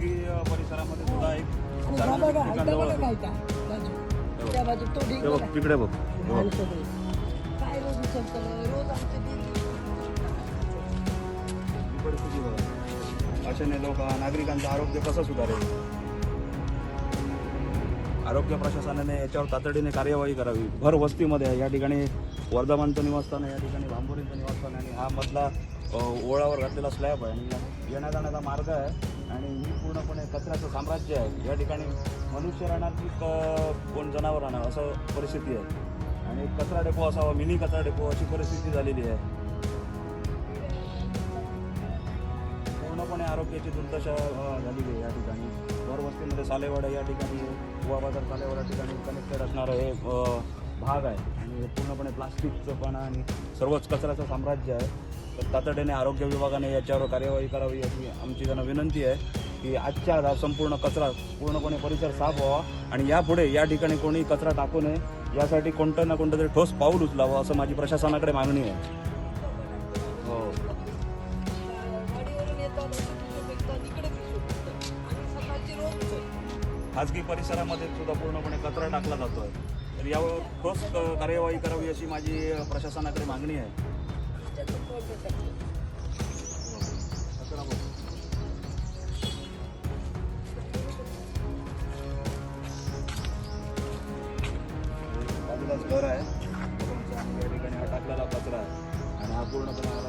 परिसरामध्ये सुद्धा एक तिकडे बघ. बघ. अशाने लोक नागरिकांचं आरोग्य कसं सुधारेल? आरोग्य प्रशासनाने याच्यावर तातडीने कार्यवाही करावी. भर वस्तीमध्ये या ठिकाणी वर्धमानचं निवासस्थान आहे या ठिकाणी भांबोरीचं निवासस्थान आहे आणि हा मधला ओळावर घातलेला स्लॅब आहे. आणि येण्या जाण्याचा मार्ग आहे. आणि ही पूर्णपणे कचऱ्याचं साम्राज्य आहे. या ठिकाणी मनुष्य राहणार की कोण जनावर राहणार असं परिस्थिती आहे. आणि कचरा डेपो असावा मिनी कचरा डेपो अशी परिस्थिती झालेली आहे. पूर्णपणे आरोग्याची दुर्दशा झालेली आहे या ठिकाणी. भरवस्तीमध्ये सालेवाडा या ठिकाणी गोवा बाजार सालेवाडा ठिकाणी कनेक्टेड असणारं हे भाग आहे. आणि हे पूर्णपणे प्लास्टिकचं पण आणि सर्वच कचऱ्याचं साम्राज्य आहे. तातडीने आरोग्य विभागाने याच्यावर कार्यवाही करावी अशी आमची त्यांना विनंती आहे की आजच्या हा संपूर्ण कचरा पूर्णपणे परिसर साफ व्हावा आणि यापुढे या ठिकाणी कोणी कचरा टाकू नये यासाठी कोणतं ना कोणतं तरी ठोस पाऊल उचलावं असं माझी प्रशासनाकडे मागणी आहे. हो. खाजगी परिसरामध्ये सुद्धा पूर्णपणे कचरा टाकला जातोय. तर यावर ठोस क- कार्यवाही करावी अशी माझी प्रशासनाकडे मागणी आहे. घर आहे या ठिकाणी हा टाकलेला कचरा आहे आणि हा पूर्णपणे मला